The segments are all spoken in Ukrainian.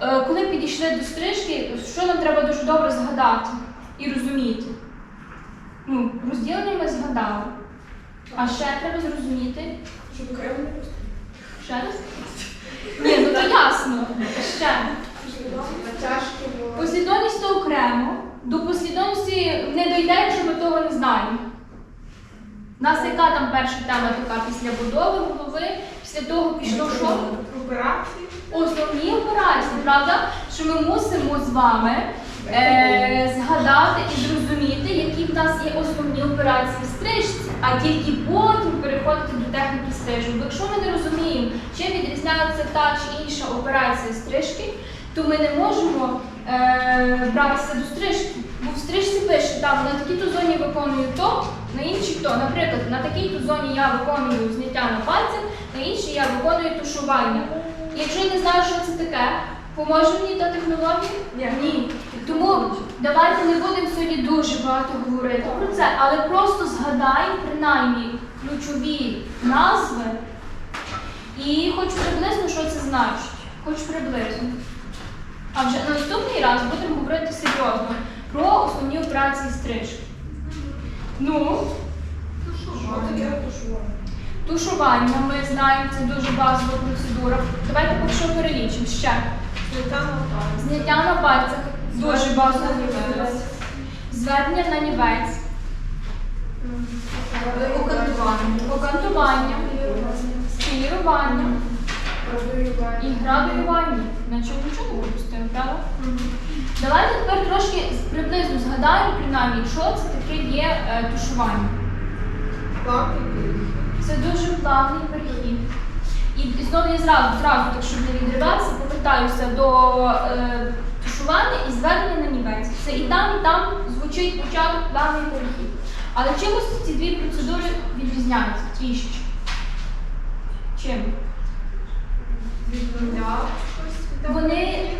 е, коли підійшли до стрижки, що нам треба дуже добре згадати і розуміти? Ну, розділення ми згадали. А ще треба зрозуміти. Щоб окремо не просто. Ще раз? Ні, ну то ясно. Ще. Послідовність то окремо. До послідовності не дойде, якщо ми того не знаємо. У нас яка там перша тема така після будови голови, після того пішло що? Операції. Основні операції, правда? Що ми мусимо з вами е, згадати і зрозуміти, які в нас є основні операції в стрижці, а тільки потім переходити до техніки стрижу. Бо якщо ми не розуміємо, чим відрізняється та чи інша операція стрижки, то ми не можемо е, братися до стрижки. Бо в стрижці пише, там на такій-то зоні виконую то, на іншій то. Наприклад, на такій-то зоні я виконую зняття на пальцях, на іншій я виконую тушування. Якщо я не знаю, що це таке, поможе мені та технологія? Ні. Ні. Тому давайте не будемо сьогодні дуже багато говорити про це, але просто згадаємо принаймні ключові назви і хоч приблизно, що це значить. Хоч приблизно. А вже наступний раз будемо говорити серйозно про основні операції стрижки. Ну, Що таке тушування? Тушування ми знаємо, це дуже базова процедура. Давайте поки що перелічимо ще. Зняття на пальцях дуже базова процедура. Зведення на нівець, Окантування. окантування, і градуювання. Наче нічого не пропустимо, правда? Давайте тепер трошки приблизно згадаємо, принаймні, що це таке є е, тушування. Перехід. Це дуже плавний перехід. І, знову я зразу, зразу, так щоб не відриватися, повертаюся до е, тушування і зведення на нівець. Це і там, і там звучить початок плавний перехід. Але чимось ці дві процедури відрізняються трішечки. Чим? Від нуля. щось. Вони,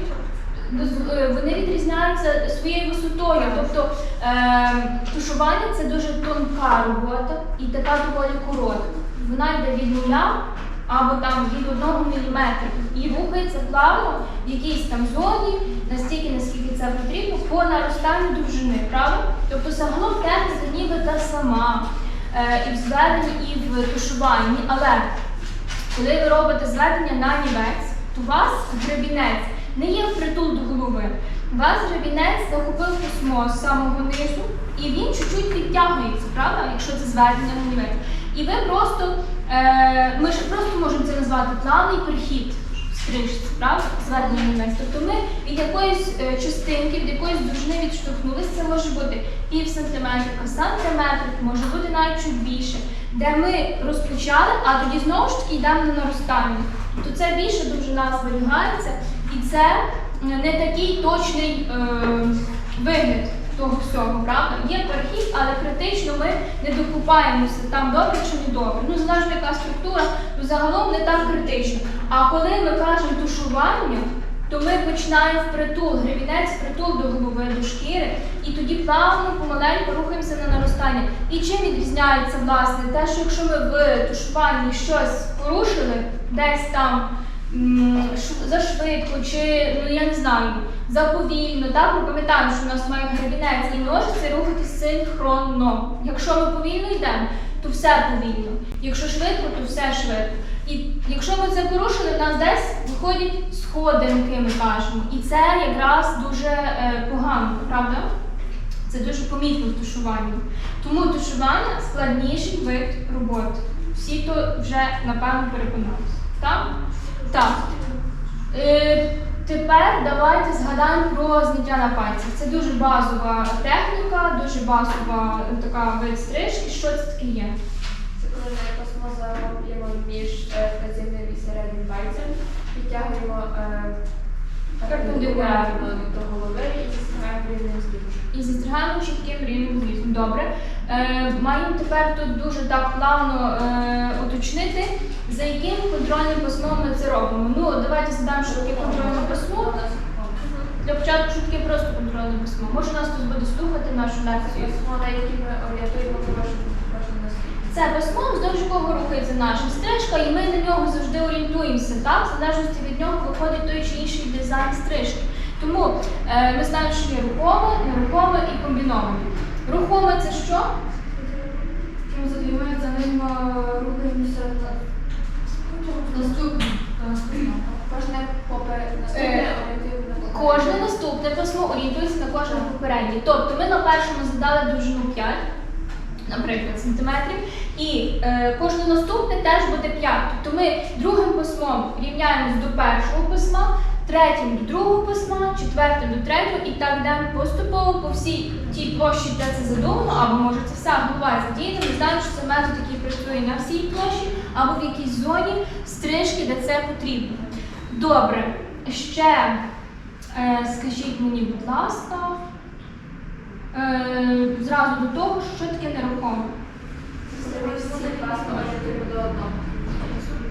вони відрізняються своєю висотою. Тобто е, тушування це дуже тонка робота і така доволі коротка. Вона йде від нуля або там від одного міліметра і рухається плавно в якійсь там зоні, настільки, наскільки це потрібно, по наростанню довжини, правда? Тобто загалом техніка ніби та сама е, і в зведенні, і в тушуванні, але коли ви робите зведення на нівець, то у вас гребінець не є впритул до голови. Вас гребінець захопив письмо з самого низу, і він чуть-чуть підтягується, правда, якщо це зведення на нівець. І ви просто, е, ми ж просто можемо це назвати плавний перехід стрижці, правда? Зведення на. Тобто ми від якоїсь е, частинки, від якоїсь довжини відштовхнулися, це може бути пів сантиметра, сантиметр, може бути навіть чуть більше де ми розпочали, а тоді знову ж таки йдемо на наростання. Тобто це більше довжина зберігається, і це не такий точний е, вигляд того всього, правда? Є перехід, але критично ми не докупаємося там добре чи не добре. Ну, залежно яка структура, то загалом не так критично. А коли ми кажемо тушування, то ми починаємо впритул, гребінець впритул до голови, до шкіри, і тоді плавно, помаленьку рухаємося на наростання. І чим відрізняється власне те, що якщо ми в тушуванні щось порушили, десь там м, ш- зашвидко, чи ну я не знаю, заповільно, так ми пам'ятаємо, що у нас має гребінець і ножиці рухатись синхронно. Якщо ми повільно йдемо, то все повільно. Якщо швидко, то все швидко. І якщо ми це порушили, в нас десь виходять сходинки, ми кажемо. І це якраз дуже е, погано, правда? Це дуже помітно в тушуванні. Тому тушування складніший вид роботи. Всі то вже напевно переконалися. Так. Е, тепер давайте згадаємо про зняття на пальцях. Це дуже базова техніка, дуже базова е, така вид стрижки. Що це таке є? Це коли ми пасмо зароблюємо між е, вказівним і середнім пальцем, підтягуємо е, Перпендикулярно. до голови і засягаємо рівним збільшенням. І зістригаємо чітким рівнем злізу. Добре. Е, маємо тепер тут дуже так плавно е, уточнити, за яким контрольним письмом ми це робимо. Ну, давайте згадаємо, що таке контрольне письмо. Для початку, що таке просто контрольне письмо. Може нас хтось буде слухати нашу лекцію. Пасмо, на які ми орієнтуємо. Це пасмо, вздовж якого рухається наша стрижка, і ми на нього завжди орієнтуємося, так? В залежності від нього виходить той чи інший дизайн стрижки. Тому е, ми знаємо, що є рухоме, нерухоме і комбіноване. Рухоме це що? Чим задумують за ним рухаємося наступне. Кожне Е, на Кожне наступне письмо орієнтується на кожне попереднє. Тобто ми на першому задали довжину 5, наприклад, сантиметрів, і е, кожне наступне теж буде 5. Тобто ми другим письмом рівняємось до першого письма, третім до другого письма, четвертим до третього, і так йдемо поступово по всій тій площі, де це задумано, або може це вся голова задіяна. Ми знаємо, що це метод, який працює на всій площі, або в якійсь зоні стрижки, де це потрібно. Добре, ще Е, Скажіть мені, будь ласка, е, зразу до того, що таке нерухоме. Всі класно орієнтуємо до одного.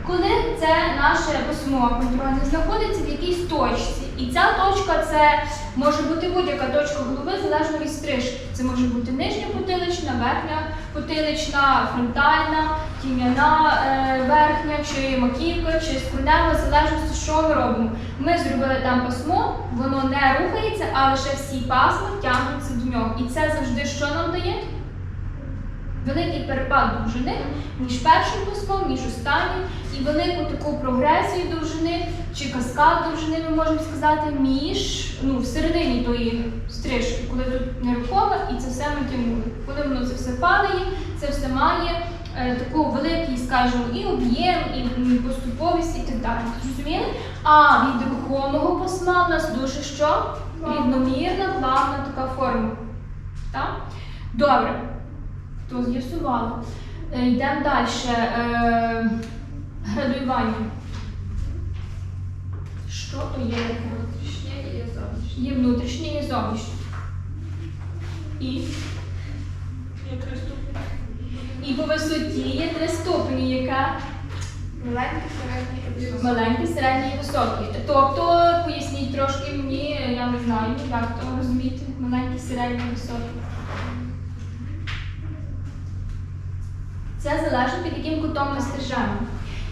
Коли це наше письмо контрольне знаходиться в якійсь точці, і ця точка це може бути будь-яка точка голови залежно від стрижки. Це може бути нижня потилична, верхня потилична, фронтальна, тім'яна е, верхня, чи маківка, чи скронева, в залежності, що ми робимо. Ми зробили там пасмо, воно не рухається, а лише всі пасма тягнуться до нього. І це завжди що нам дає? Великий перепад довжини між першим пуском, між останнім, і велику таку прогресію довжини чи каскад довжини, ми можемо сказати, між ну, всередині тої стрижки, коли тут нерухоме, і це все ми. Коли воно це все падає, це все має е, таку великий, скажімо, і об'єм, і м, поступовість, і так далі. Зрозуміли? А від рухомого пасма в нас дуже що? Рівномірна, плавна така форма. Так? Добре. То з'ясували. Е, Йдемо далі. Е, градуювання. Що то є? Внутрішнє і зовнішнє. Є внутрішнє, є зовнішнє. І, і по висоті є три ступені, яка Маленький, середній і високий. маленький, середній і високий. Тобто, поясніть трошки мені, я не знаю, як то розуміти. Маленький, середній, високий. Це залежить під яким кутом ми стежемо.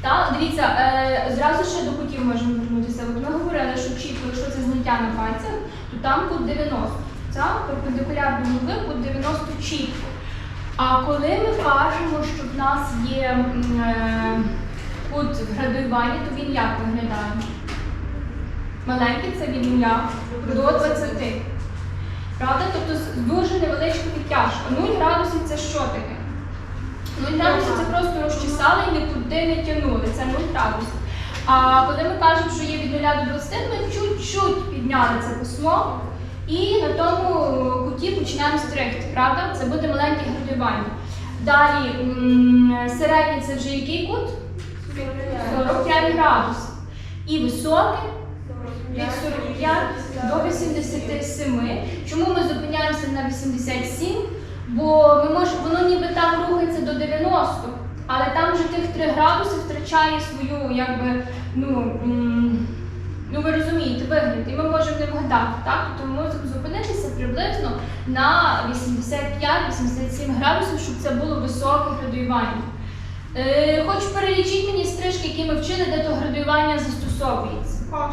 Та, дивіться, е, зразу ще до кутів можемо вернутися. От ми говорили, що чітко, якщо це зняття на пальцях, то там кут 90. Це перпендикуляр до голови, кут 90 чітко. А коли ми кажемо, що в нас є е, кут градуювання, то він як виглядає? Маленький це від 0 до 20. Правда? Тобто дуже невеличка підтяжка. 0 градусів це що таке? 0 градусів це просто розчесали і нікуди не тягнули. Це 0 градусів. А коли ми кажемо, що є від 0 до 20, ми чуть-чуть підняли це письмо і на тому куті починаємо стригти. Правда? Це буде маленьке градуювання. Далі середній це вже який кут? 45 градусів. І високий від 45 до 87. Чому ми зупиняємося на 87? Бо ми можемо, воно ніби там рухається до 90, але там вже тих 3 градуси втрачає свою, якби, ну, ну ви розумієте, вигляд. І ми можемо не вгадати, так? Тому ми можемо зупинитися приблизно на 85-87 градусів, щоб це було високе градуювання. Е, хоч перелічіть мені стрижки, які ми вчили, де то градуювання застосовується. Паш.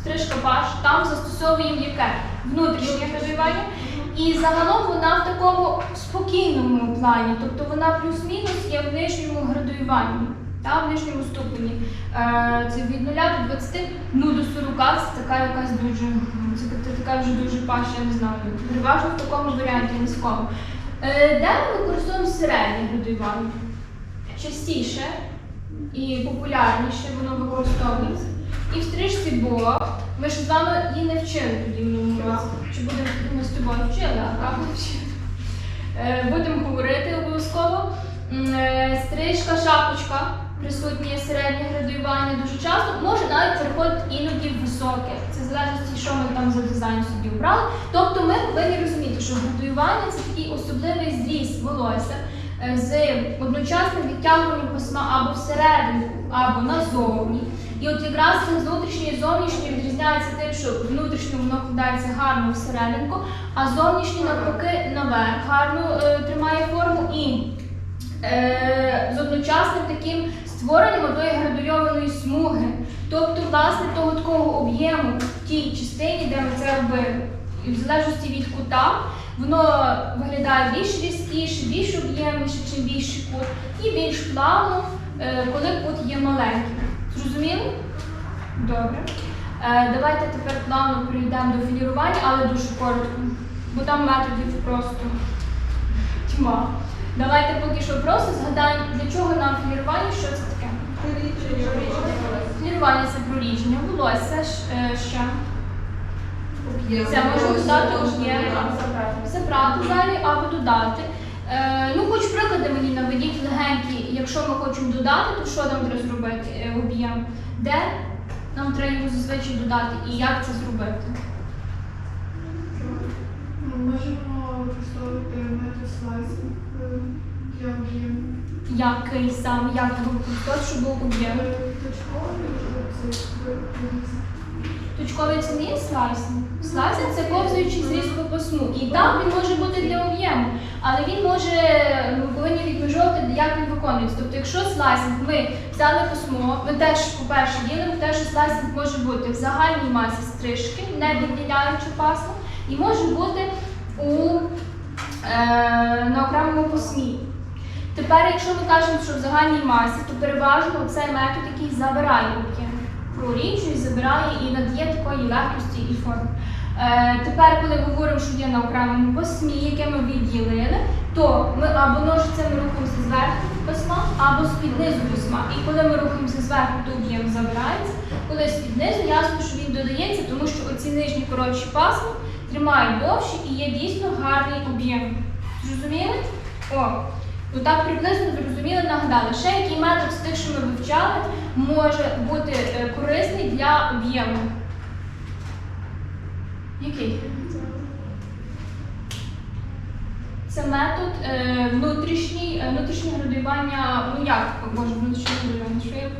Стрижка паш, там застосовуємо яке? Внутрішнє градуювання. І загалом вона в такому спокійному плані, тобто вона плюс-мінус є в нижньому градуюванні, та, в нижньому ступені. Е, це від 0 до 20, ну до 40 це така якась дуже, це та- така вже дуже паш, я не знаю. Переважно в такому варіанті низькому. Е, де ми використовуємо середнє градуювання? Частіше і популярніше воно використовується. І в стрижці бок. Ми ж з вами її не вчили тоді в минулому. Чи будемо з тобою вчили, а так вчили. Е, Будемо говорити обов'язково. Е, Стрижка, шапочка, присутнє середнє градуювання дуже часто. Може навіть переходити іноді в високе. Це в залежності, що ми там за дизайн собі обрали. Тобто ми повинні розуміти, що градуювання це такий особливий зріз волосся е, з одночасним відтягуванням пасма або всередину, або назовні. І от якраз це внутрішнє і зовнішнє відрізняється тим, що внутрішнє воно вкладається гарно всерединку, а зовнішнє навпаки наверх гарно е, тримає форму і е, з одночасним таким створенням одної градуйованої смуги. Тобто, власне, того такого об'єму в тій частині, де ми це робили. І в залежності від кута, воно виглядає більш різкіше, більш об'ємніше, чим більший кут, і більш плавно, е, коли кут є маленьким. Зрозуміли? Добре. Е, давайте тепер плавно перейдемо до філірування, але дуже коротко, бо там методів просто тьма. Давайте поки що просто згадаємо, для чого нам філірування, що це таке. Філірування це прорідження волосся е, ще. Це можна додати об'єм. Забрати далі або додати. Е, ну, хоч приклади мені наведіть легенькі, якщо ми хочемо додати, то що нам треба зробити е, об'єм? Де нам треба його зазвичай додати і як це зробити? Ми можемо використовувати метод слайсинг е, для об'єму. Який сам, як його використовувати, щоб був об'єм? Е, Точковий е, Точковий це не є слайсинг. Слайсинг це ковзуючий зрізку по сму. І так він може бути для об'єму, але він може, ми повинні відмежовувати, як він виконується. Тобто, якщо слайсинг ми взяли письмо, ми теж, по-перше, ділимо те, що слайсинг може бути в загальній масі стрижки, не відділяючи пасму, і може бути у, е, на окремому письмі. Тепер, якщо ми кажемо, що в загальній масі, то переважно цей метод, який забирає об'єм проріджує, забирає і надає такої легкості і форми. Е, тепер, коли говоримо, що є на окремому письмі, яке ми відділили, то ми або ножицями рухаємося зверху письма, або з-під низу письма. І коли ми рухаємося зверху, то об'єм забирається. Коли з-під низу, ясно, що він додається, тому що оці нижні коротші пасми тримають довше і є дійсно гарний об'єм. Зрозуміли? О, Ну так приблизно зрозуміли, нагадали. Ще який метод з тих, що ми вивчали, може бути е, корисний для об'єму. Який? Це метод е, внутрішній, е, внутрішнє ну як може внутрішнє градуювання? Що я?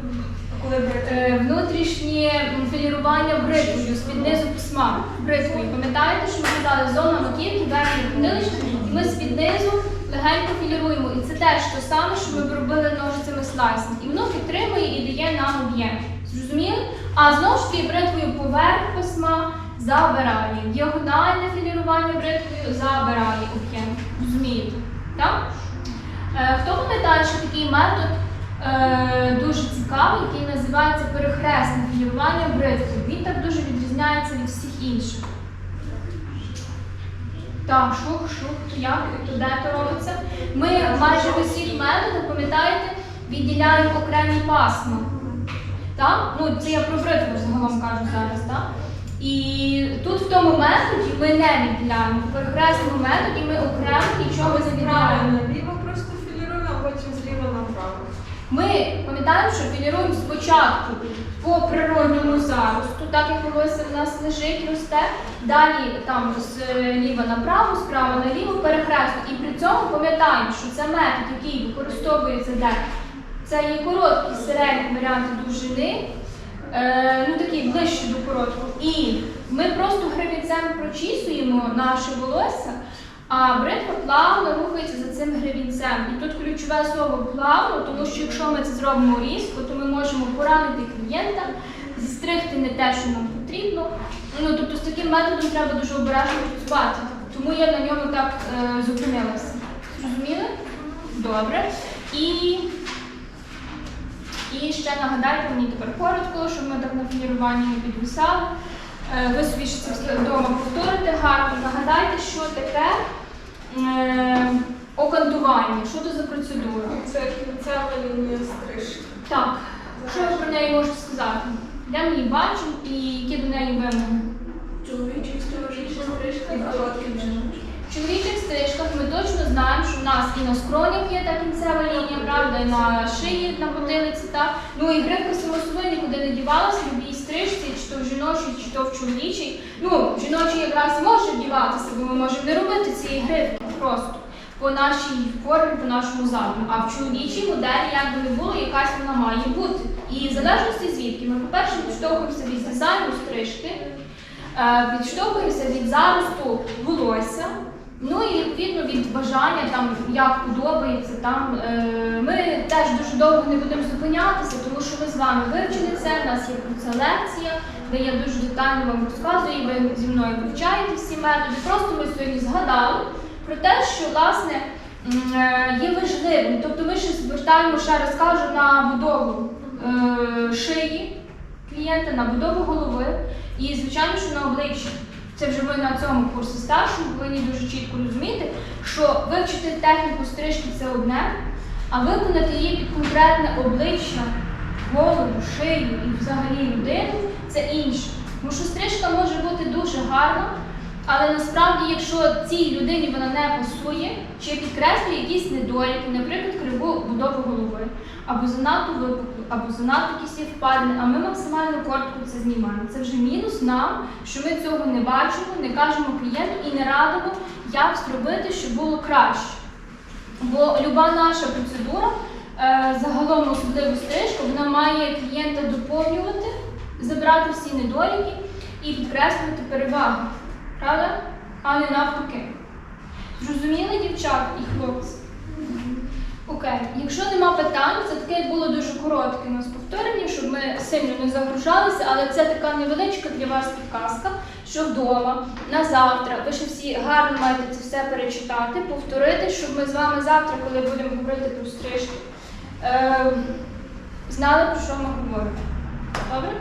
Коли Е, внутрішнє філірування бритвою з-під низу письма. Бритвою. Пам'ятаєте, що ми казали зона маківки, верхнє книлище, і ми з-під низу легенько філіруємо. І це теж те саме, що ми б робили ножицями слайсинг. І воно підтримує і дає нам об'єм. Зрозуміли? А знову ж таки бритвою поверх письма забирає. Діагональне філірування бритвою забирає об'єм. Розумієте? Так? Е, Хто пам'ятає, що такий метод е, дуже цікавий, який називається перехресне філірування бритвою. Він так дуже відрізняється від всіх інших. Так, шух, шух, як, то де то робиться. Ми майже в усіх методах, пам'ятаєте, відділяємо окремі пасма. Так? Ну, це я про бритву загалом кажу зараз, так? І тут в тому методі ми не відділяємо. В перехресному методі ми окремо нічого не відділяємо. Ліво просто філіруємо, а потім зліва направо. Ми пам'ятаємо, що філіруємо спочатку по природньому заросту, так як волосся в нас лежить, росте, далі там з ліва направо, справа наліво перехресно. І при цьому пам'ятаємо, що це метод, який використовується де це є короткі, середні варіанти довжини, е, ну такі ближче до короткого. І ми просто гребінцем прочісуємо наше волосся, а бритва плавно рухається за цим гребінцем. І тут ключове слово плавно, тому що якщо ми це зробимо різко, то ми можемо поранити клієнта, зістригти не те, що нам потрібно. Ну тобто з таким методом треба дуже обережно працювати. Тому я на ньому так е, зупинилася. Зрозуміли? Добре. І ще нагадайте мені тепер коротко, щоб ми так на фініруванні не підвисали. Е, Ви собі ще це вдома повторите гарно. Нагадайте, що таке е, окантування, що це за процедура. Це кінцева лінія стрижки. Так, що ви про неї можете сказати? Де ми її бачимо і які до неї вимоги? Чоловічий стрижка І коротким чином. В чоловічих стрижках ми точно знаємо, що в нас і на скронях є та кінцева лінія, правда, і на шиї, на потилиці, так. Ну і гривка само собою нікуди не дівалася в любій стрижці, чи то в жіночій, чи то в чоловічій. Ну, в якраз може вдіватися, бо ми можемо не робити цієї гривки просто по нашій формі, по нашому задуму. А в чоловічій моделі, як би не було, якась вона має бути. І в залежності звідки, ми, по-перше, підштовхуємося від дизайну стрижки, е, підштовхуємося від заросту волосся. Ну і відповідно від бажання, там як подобається, там е, ми теж дуже довго не будемо зупинятися, тому що ми з вами вивчили це. У нас є про це лекція, де я дуже детально вам розказую, і ви зі мною вивчаєте всі методи. Просто ми сьогодні згадали про те, що власне е, є важливим. Тобто ми ще звертаємо, ще раз кажу, на будову е, шиї клієнта, на будову голови і, звичайно, що на обличчя. Це вже ми на цьому курсі старшому повинні дуже чітко розуміти, що вивчити техніку стрижки це одне, а виконати її під конкретне обличчя, голову, шию і взагалі людину це інше. Тому що стрижка може бути дуже гарна, але насправді, якщо цій людині вона не пасує, чи підкреслює якісь недоліки, наприклад, криву будову голови, або занадто випуклу, або занадто якісь є впадини, а ми максимально коротко це знімаємо. Це вже мінус нам, що ми цього не бачимо, не кажемо клієнту і не радимо, як зробити, щоб було краще. Бо люба наша процедура, е, загалом особливо стрижка, вона має клієнта доповнювати, забрати всі недоліки і підкреслювати переваги. Правда? А не навпаки. Зрозуміли, дівчата і хлопці? Окей, якщо нема питань, це таке було дуже коротке у нас повторення, щоб ми сильно не загружалися, але це така невеличка для вас підказка, що вдома, на завтра, ви ще всі гарно маєте це все перечитати, повторити, щоб ми з вами завтра, коли будемо говорити про стрижки, е, знали, про що ми говоримо. Добре?